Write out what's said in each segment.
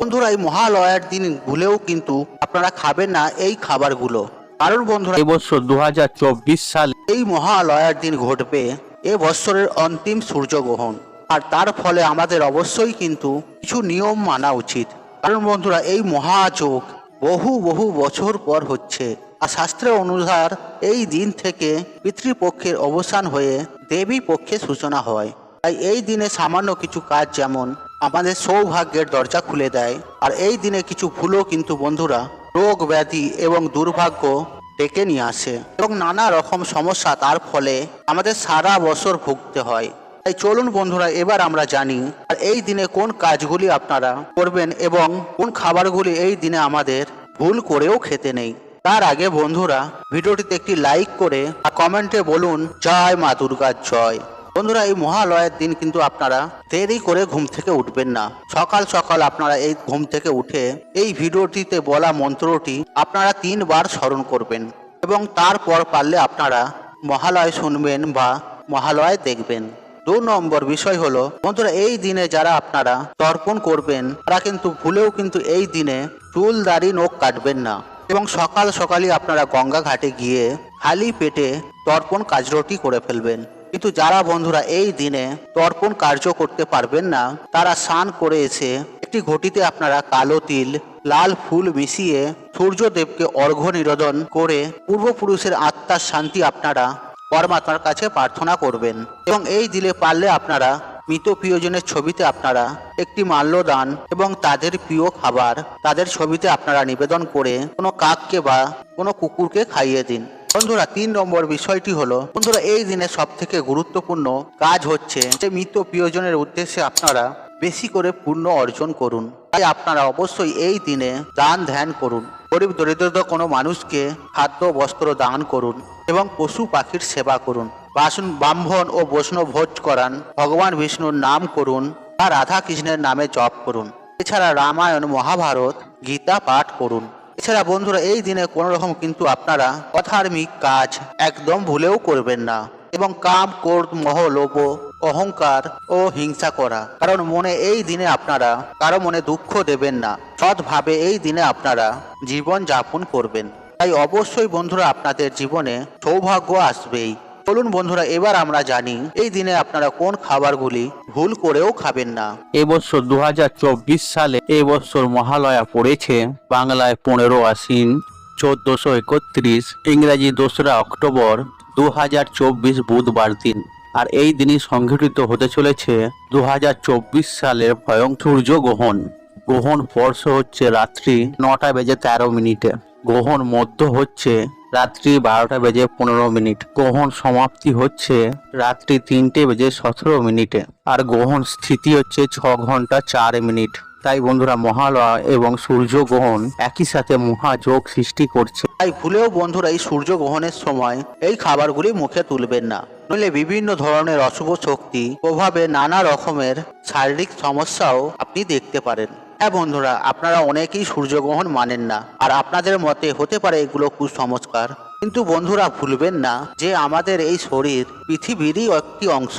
বন্ধুরা, এই মহালয়ার দিন ভুলেও কিন্তু আপনারা খাবেন না এই খাবারগুলো। কারণ বন্ধুরা এবছর দুহাজার চব্বিশ সালে এই মহালয়ার দিন ঘটবে, এ বৎসরের অন্তিম সূর্যগ্রহণ। আর তার ফলে আমাদের অবশ্যই কিন্তু কিছু নিয়ম মানা উচিত। কারণ বন্ধুরা, এই মহাযোগ বহু বহু বছর পর হচ্ছে। আর শাস্ত্রের অনুসার এই দিন থেকে পিতৃপক্ষের অবসান হয়ে দেবী পক্ষে সূচনা হয়। তাই এই দিনে সামান্য কিছু কাজ যেমন আমাদের সৌভাগ্যের দরজা খুলে দেয়। আর এই দিনে কিছু ভুলও কিন্তু বন্ধুরা রোগ ব্যাধি এবং দুর্ভাগ্য ডেকে নিয়ে আসে এবং নানা রকম সমস্যা তার ফলে আমাদের সারা বছর ভুগতে হয়। তাই চলুন বন্ধুরা, এবার আমরা জানি আর এই দিনে কোন কাজগুলি আপনারা করবেন এবং কোন খাবারগুলি এই দিনে আমাদের ভুল করেও খেতে নেই। তার আগে বন্ধুরা, ভিডিওটিতে একটি লাইক করে আর কমেন্টে বলুন, জয় মা দুর্গার জয়। বন্ধুরা, এই মহালয়ের দিন কিন্তু আপনারা দেরি করে ঘুম থেকে উঠবেন না। সকাল সকাল আপনারা এই ঘুম থেকে উঠে এই ভিডিওটিতে বলা মন্ত্রটি আপনারা তিনবার স্মরণ করবেন এবং তারপর পারলে আপনারা মহালয় শুনবেন বা মহালয় দেখবেন। দু নম্বর বিষয় হলো, বন্ধুরা, এই দিনে যারা আপনারা তর্পণ করবেন, তারা কিন্তু ভুলেও কিন্তু এই দিনে চুল, দাড়ি, নখ কাটবেন না এবং সকাল সকালই আপনারা গঙ্গা ঘাটে গিয়ে খালি পেটে তর্পণ কাজরটি করে ফেলবেন। কিন্তু যারা বন্ধুরা এই দিনে তর্পণ কার্য করতে পারবেন না, তারা স্নান করে এসে একটি ঘটিতে আপনারা কালো তিল, লাল ফুল মিশিয়ে সূর্যদেবকে অর্ঘ্য নিবেদন করে পূর্বপুরুষের আত্মার শান্তি আপনারা পরমাত্মার কাছে প্রার্থনা করবেন। এবং এই দিলে পারলে আপনারা মৃত প্রিয়জনের ছবিতে আপনারা একটি মাল্যদান এবং তাদের প্রিয় খাবার, তাদের ছবিতে আপনারা নিবেদন করে কোনো কাককে বা কোনো কুকুরকে খাইয়ে দিন। বন্ধুরা, তিন নম্বর বিষয়টি হলো, বন্ধুরা, এই দিনে সব থেকে গুরুত্বপূর্ণ কাজ হচ্ছে যে মৃত প্রিয়জনের উদ্দেশ্যে আপনারা বেশি করে পুণ্য অর্জন করুন। তাই আপনারা অবশ্যই এই দিনে দান ধ্যান করুন। গরিব দরিদ্র কোনো মানুষকে খাদ্য, বস্ত্র দান করুন এবং পশু পাখির সেবা করুন। বাসন, ব্রাহ্মণ ও বৈষ্ণব ভোজ করান, ভগবান বিষ্ণুর নাম করুন বা রাধা কৃষ্ণের নামে জপ করুন। এছাড়া রামায়ণ, মহাভারত, গীতা পাঠ করুন। এছাড়া বন্ধুরা, এই দিনে কোনো রকম কিন্তু আপনারা অধার্মিক কাজ একদম ভুলেও করবেন না এবং কাম, ক্রোধ, মহ, লোভ, অহংকার ও হিংসা করা। কারণ মনে এই দিনে আপনারা কারও মনে দুঃখ দেবেন না। সৎভাবে এই দিনে আপনারা জীবন যাপন করবেন। তাই অবশ্যই বন্ধুরা, আপনাদের জীবনে সৌভাগ্য আসবেই। চলুন বন্ধুরা, এবার আমরা জানি এই দিনে আপনারা কোন খাবারগুলি ভুল করেও খাবেন না। এবছর দু হাজার চব্বিশ সালে এবছর মহালয়া পড়েছে, বাংলায় পনেরো আশ্বিন, চোদ্দশো একত্রিশ, ইংরাজি দোসরা অক্টোবর দু হাজার চব্বিশ বুধবার দিন। আর এই দিনই সংঘটিত হতে চলেছে দু হাজার চব্বিশ সালের ভয়ং সূর্য গ্রহণ। গ্রহণ স্পর্শ হচ্ছে রাত্রি নটা বেজে তেরো মিনিটে। গ্রহণ মধ্য হচ্ছে রাত্রি বারোটা বেজে পনেরো মিনিট। গ্রহণ সমাপ্তি হচ্ছে রাত্রি তিনটে বেজে সতেরো মিনিটে। আর গ্রহণ স্থিতি হচ্ছে ছ ঘণ্টা চার মিনিট। তাই বন্ধুরা, মহালয়া এবং সূর্য গ্রহণ একই সাথে মহাযোগ সৃষ্টি করছে। তাই ভুলেও বন্ধুরা, এই সূর্য গ্রহণের সময় এই খাবারগুলি মুখে তুলবেন না। নইলে বিভিন্ন ধরনের অশুভ শক্তি, প্রভাবে নানা রকমের শারীরিক সমস্যাও আপনি দেখতে পারেন। হ্যাঁ বন্ধুরা, আপনারা অনেকেই সূর্যগ্রহণ মানেন না, আর আপনাদের মতে হতে পারে এগুলো কুসংস্কার। কিন্তু বন্ধুরা, ভুলবেন না যে আমাদের এই শরীর পৃথিবীরই একটি অংশ।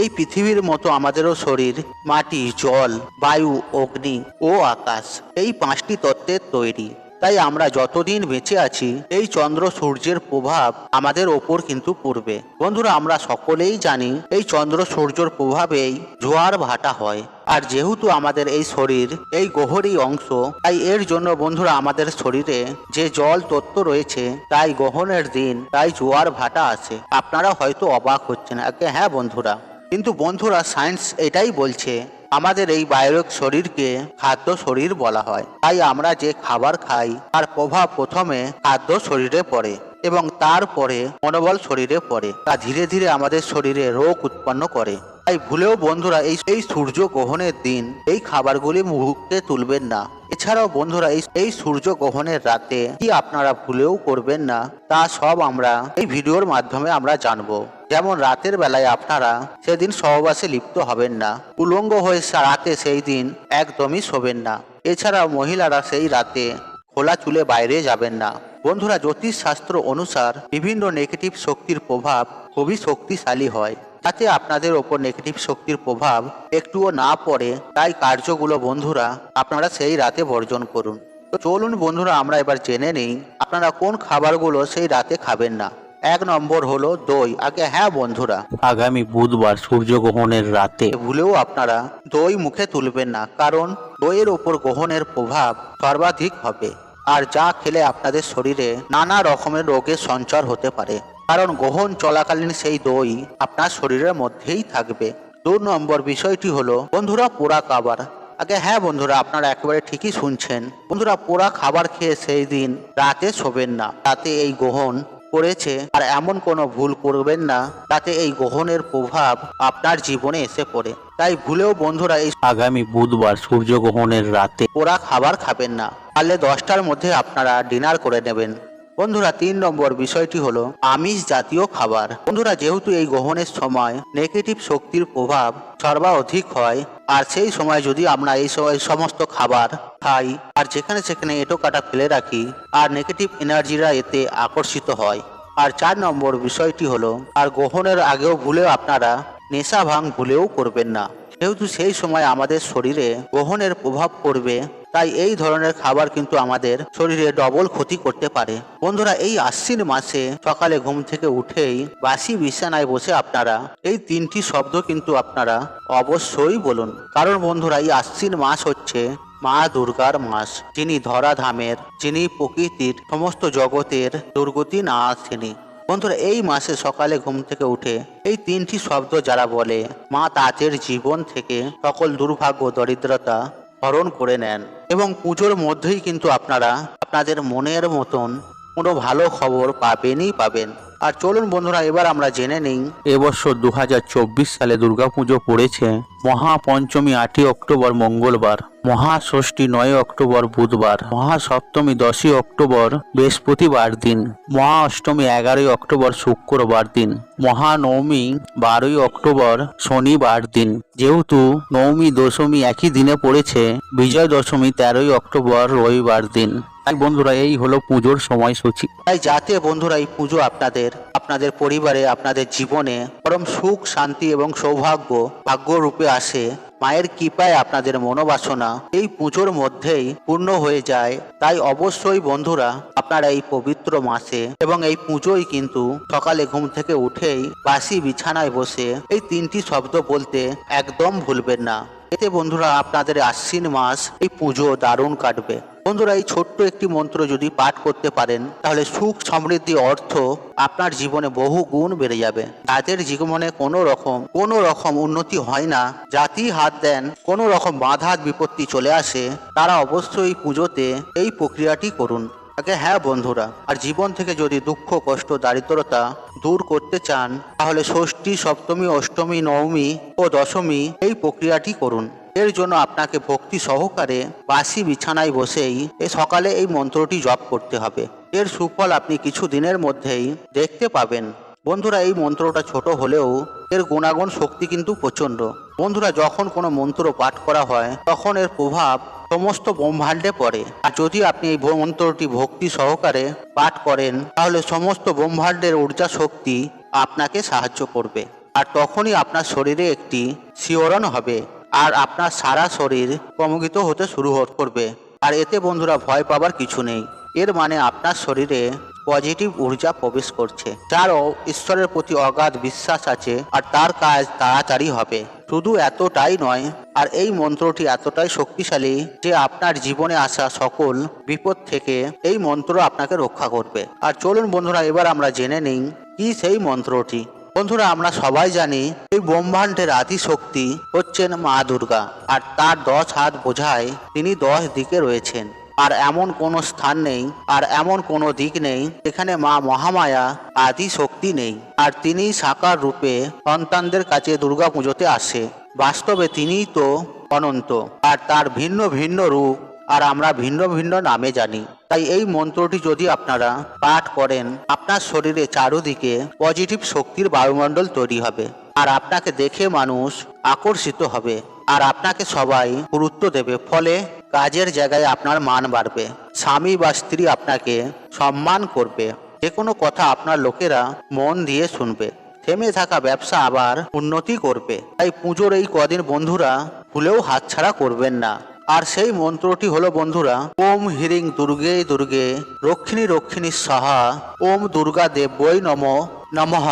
এই পৃথিবীর মতো আমাদেরও শরীর, মাটি, জল, বায়ু, অগ্নি ও আকাশ, এই পাঁচটি তত্ত্বের তৈরি। তাই আমরা যতদিন বেঁচে আছি, এই চন্দ্র সূর্যের প্রভাব আমাদের ওপর কিন্তু পড়বে। বন্ধুরা, আমরা সকলেই জানি, এই চন্দ্র সূর্যের প্রভাবেই জোয়ার ভাটা হয়। আর যেহেতু আমাদের এই শরীর, এই গহরই অংশ, তাই এর জন্য বন্ধুরা আমাদের শরীরে যে জল তত্ত্ব রয়েছে, তাই গ্রহণের দিন, তাই জোয়ার ভাটা আছে। আপনারা হয়তো অবাক হচ্ছেন আগে হ্যাঁ বন্ধুরা। কিন্তু বন্ধুরা সায়েন্স এটাই বলছে, আমাদের এই বায়ুক শরীরকে খাদ্য শরীর বলা হয়। তাই আমরা যে খাবার খাই, তার প্রভাব প্রথমে খাদ্য শরীরে পড়ে এবং তারপরে মনোবল শরীরে পড়ে। তা ধীরে ধীরে আমাদের শরীরে রোগ উৎপন্ন করে। তাই ভুলেও বন্ধুরা, এই এই সূর্য গ্রহণের দিন এই খাবারগুলি মুহূর্তে তুলবেন না। এছাড়াও বন্ধুরা, এই সূর্য গ্রহণের রাতে কি আপনারা ভুলেও করবেন না, তা সব আমরা এই ভিডিওর মাধ্যমে আমরা জানব। যেমন রাতের বেলায় আপনারা সেদিন সহবাসে লিপ্ত হবেন না, উলঙ্গ হয়ে রাতে সেই দিন একদমই শোবেন না। এছাড়াও মহিলারা সেই রাতে খোলা চুলে বাইরে যাবেন না। বন্ধুরা জ্যোতিষ শাস্ত্র অনুসার বিভিন্ন নেগেটিভ শক্তির প্রভাব খুবই শক্তিশালী হয়। যাতে আপনাদের ওপর নেগেটিভ শক্তির প্রভাব একটুও না পড়ে তাই কার্যগুলো বন্ধুরা আপনারা সেই রাতে বর্জন করুন। তো চলুন বন্ধুরা আমরা এবার জেনে নিই আপনারা কোন খাবারগুলো সেই রাতে খাবেন না। এক নম্বর হলো দই। আগে হ্যাঁ বন্ধুরা। আগামী বুধবার সূর্যগ্রহণের রাতে। ভুলেও আপনারা দই মুখে তুলবেন না কারণ দইয়ের ওপর গ্রহণের প্রভাব সর্বাধিক হবে। আর যা খেলে আপনাদের শরীরে নানা রকমের রোগের সঞ্চার হতে পারে। কারণ গ্রহণ চলাকালীন সেই দই আপনার শরীরের মধ্যেই থাকবে। দু নম্বর বিষয়টি হলো, বন্ধুরা পোড়া খাবার। আগে হ্যাঁ বন্ধুরা, আপনারা একেবারে ঠিকই শুনছেন। বন্ধুরা, পোড়া খাবার খেয়ে সেই দিন রাতে শোবেন না। রাতে এই গ্রহণ করেছে আর এমন কোনো ভুল করবেন না, তাতে এই গ্রহণের প্রভাব আপনার জীবনে এসে পড়ে। তাই ভুলেও বন্ধুরা এই আগামী বুধবার সূর্যগ্রহণের রাতে পোড়া খাবার খাবেন না। পারলে দশটার মধ্যে আপনারা ডিনার করে নেবেন। বন্ধুরা, তিন নম্বর বিষয়টি হলো আমিষ জাতীয় খাবার। বন্ধুরা, যেহেতু এই গ্রহণের সময় নেগেটিভ শক্তির প্রভাব সর্বাধিক হয়, আর সেই সময় যদি আমরা এই সময় সমস্ত খাবার খাই, আর যেখানে সেখানে এটো কাটা ফেলে রাখি, আর নেগেটিভ এনার্জিরা এতে আকর্ষিত হয়। আর চার নম্বর বিষয়টি হলো, আর গ্রহণের আগেও ভুলেও আপনারা নেশা ভাঙ ভুলেও করবেন না। যেহেতু সেই সময় আমাদের শরীরে গ্রহণের প্রভাব পড়বে তাই এই ধরনের খাবার কিন্তু আমাদের শরীরে ডবল ক্ষতি করতে পারে। বন্ধুরা, এই আশ্বিন মাসে সকালে ঘুম থেকে উঠেই বাসি বিছানায় বসে আপনারা এই তিনটি শব্দ কিন্তু আপনারা অবশ্যই বলুন। কারণ বন্ধুরা, এই আশ্বিন মাস হচ্ছে মা দুর্গার মাস। যিনি ধরাধামের, যিনি প্রকৃতির সমস্ত জগতের দুর্গতি না আসেনি। বন্ধুরা, এই মাসে সকালে ঘুম থেকে উঠে এই তিনটি শব্দ যারা বলে, মা তাদের জীবন থেকে সকল দুর্ভাগ্য, দরিদ্রতা হরণ করে নেন। এবং পুজোর মধ্যেই কিন্তু আপনারা আপনাদের মনের মতন কোনো ভালো খবর পাবেনই পাবেন। আর চলুন বন্ধুরা, এবার আমরা জেনে নিই। এবছর দু হাজার চব্বিশ সালে দুর্গাপুজো পড়েছে মহাপঞ্চমী আটই অক্টোবর মঙ্গলবার, মহাষষ্ঠী নয় অক্টোবর বুধবার, মহাসপ্তমী দশই অক্টোবর বৃহস্পতিবার দিন মহা অষ্টমী এগারোই অক্টোবর শুক্রবার দিন, মহানবমী বারোই অক্টোবর শনিবার দিন। যেহেতু নবমী, দশমী একই দিনে পড়েছে বিজয় দশমী তেরোই অক্টোবর রবিবার দিন। তাই বন্ধুরা, এই হলো পুজোর সময়সূচি। তাই যাতে বন্ধুরা, এই পুজো আপনাদের আপনাদের পরিবারে, আপনাদের জীবনে পরম সুখ, শান্তি এবং সৌভাগ্য ভাগ্য রূপে আসে, মায়ের কৃপায় আপনাদের মনোবাসনা এই পুজোর মধ্যেই পূর্ণ হয়ে যায়। তাই অবশ্যই বন্ধুরা, আপনারা এই পবিত্র মাসে এবং এই পুজোই কিন্তু সকালে ঘুম থেকে উঠেই বাসি বিছানায় বসে এই তিনটি শব্দ বলতে একদম ভুলবেন না। এতে বন্ধুরা, আপনাদের আশ্বিন মাস এই পুজো দারুণ কাটবে। বন্ধুরা, এই ছোট্ট একটি মন্ত্র যদি পাঠ করতে পারেন, তাহলে সুখ, সমৃদ্ধি, অর্থ আপনার জীবনে বহু গুণ বেড়ে যাবে। তাদের জীবনে কোনো রকম কোনো রকম উন্নতি হয় না। জাতি হাত দেন, কোনো রকম বাধা বিপত্তি চলে আসে, তারা অবশ্যই পুজোতে এই প্রক্রিয়াটি করুন। আগে হ্যাঁ বন্ধুরা, আর জীবন থেকে যদি দুঃখ, কষ্ট, দারিদ্রতা দূর করতে চান, তাহলে ষষ্ঠী, সপ্তমী, অষ্টমী, নবমী ও দশমী এই প্রক্রিয়াটি করুন। এর জন্য আপনাকে ভক্তি সহকারে বাসি বিছানায় বসেই সকালে এই মন্ত্রটি জপ করতে হবে। এর সুফল আপনি কিছু দিনের মধ্যেই দেখতে পাবেন। বন্ধুরা, এই মন্ত্রটা ছোট হলেও এর গুণাগুণ শক্তি কিন্তু প্রচণ্ড। বন্ধুরা, যখন কোনো মন্ত্র পাঠ করা হয়, তখন এর প্রভাব সমস্ত ব্রহ্মাণ্ডে পড়ে। আর যদি আপনি এই মন্ত্রটি ভক্তি সহকারে পাঠ করেন, তাহলে সমস্ত ব্রহ্মাণ্ডের ঊর্জা শক্তি আপনাকে সাহায্য করবে। আর তখনই আপনার শরীরে একটি শিওরণ হবে। আর আপনার সারা শরীর প্রমোহিত হতে শুরু করবে। আর এতে বন্ধুরা ভয় পাবার কিছু নেই। এর মানে আপনার শরীরে পজিটিভ ঊর্জা প্রবেশ করছে। যারও ঈশ্বরের প্রতি অগাধ বিশ্বাস আছে আর তার কাজ তাড়াতাড়ি হবে। শুধু এতটাই নয়, আর এই মন্ত্রটি এতটাই শক্তিশালী যে আপনার জীবনে আসা সকল বিপদ থেকে এই মন্ত্র আপনাকে রক্ষা করবে। আর চলুন বন্ধুরা, এবার আমরা জেনে নিই কি সেই মন্ত্রটি। বন্ধুরা, আমরা সবাই জানি এই ব্রহ্মাণ্ডের আদি শক্তি হচ্ছেন মা দুর্গা, আর তার দশ হাত বোঝায় তিনি দশ দিকে রয়েছেন। আর এমন কোনো স্থান নেই, আর এমন কোনো দিক নেই, যেখানে মা মহামায়া আদি শক্তি নেই। আর তিনি সাকার রূপে সন্তানদের কাছে দুর্গা পুজোতে আসে। বাস্তবে তিনিই তো অনন্ত, আর তার ভিন্ন ভিন্ন রূপ, আর আমরা ভিন্ন ভিন্ন নামে জানি। তাই এই মন্ত্রটি যদি আপনারা পাঠ করেন, আপনার শরীরে চারোদিকে পজিটিভ শক্তির বায়ুমণ্ডল তৈরি হবে। আর আপনাকে দেখে মানুষ আকর্ষিত হবে। আর আপনাকে সবাই গুরুত্ব দেবে। ফলে কাজের জায়গায় আপনার মান বাড়বে। স্বামী বা স্ত্রী আপনাকে সম্মান করবে। যে কোনো কথা আপনার লোকেরা মন দিয়ে শুনবে। থেমে থাকা ব্যবসা আবার উন্নতি করবে। তাই পুজোর এই কদিন বন্ধুরা ভুলেও হাতছাড়া করবেন না। আর সেই মন্ত্রটি হলো, বন্ধুরা, ওম হিরিং দুর্গে দুর্গে রক্ষিণী রক্ষিণী সাহা, ওম দুর্গা দেবই নম নমঃ।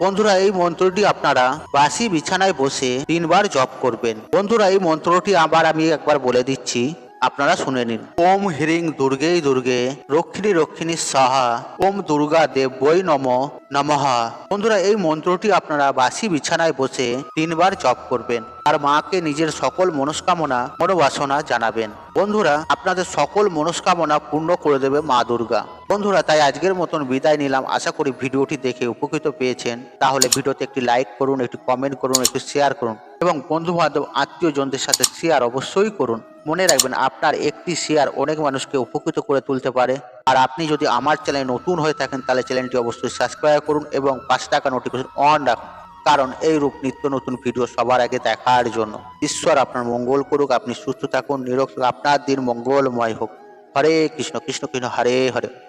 বন্ধুরা, এই মন্ত্রটি আপনারা বাসি বিছানায় বসে তিনবার জপ করবেন। বন্ধুরা, এই মন্ত্রটি আবার আমি একবার বলে দিচ্ছি। আপনারা শুনে নিন। ওম হিরিং দুর্গে দুর্গে, রক্ষিণী রক্ষিণী সাহা ওম দুর্গা দেবই নম নমঃ। বন্ধুরা, এই মন্ত্রটি আপনারা বাসি বিছানায় বসে তিনবার জপ করবেন। আর মাকে নিজের সকল মনস্কামনা, মনোবাসনা জানাবেন। বন্ধুরা, আপনাদের সকল মনস্কামনা পূর্ণ করে দেবে মা দুর্গা। বন্ধুরা, তাই আজকের মতন বিদায় নিলাম। আশা করি ভিডিওটি দেখে উপকৃত পেয়েছেন। তাহলে ভিডিওতে একটি লাইক করুন, একটি কমেন্ট করুন, একটু শেয়ার করুন। এবং বন্ধু বান্ধব আত্মীয় জনদের সাথে শেয়ার অবশ্যই করুন। মনে রাখবেন, আপনার একটি শেয়ার অনেক মানুষকে উপকৃত করে তুলতে পারে। আর আপনি যদি আমার চ্যানেলে নতুন হয়ে থাকেন, তাহলে চ্যানেলটি অবশ্যই সাবস্ক্রাইব করুন এবং পাঁচ টাকা নোটিফিকেশন অন রাখুন। কারণ এই রূপ নিত্য নতুন ভিডিও সবার আগে দেখার জন্য। ঈশ্বর আপনার মঙ্গল করুক, আপনি সুস্থ থাকুন, নিরোগ আপনার দিন মঙ্গলময় হোক। হরে কৃষ্ণ কৃষ্ণ কৃষ্ণ, হরে হরে।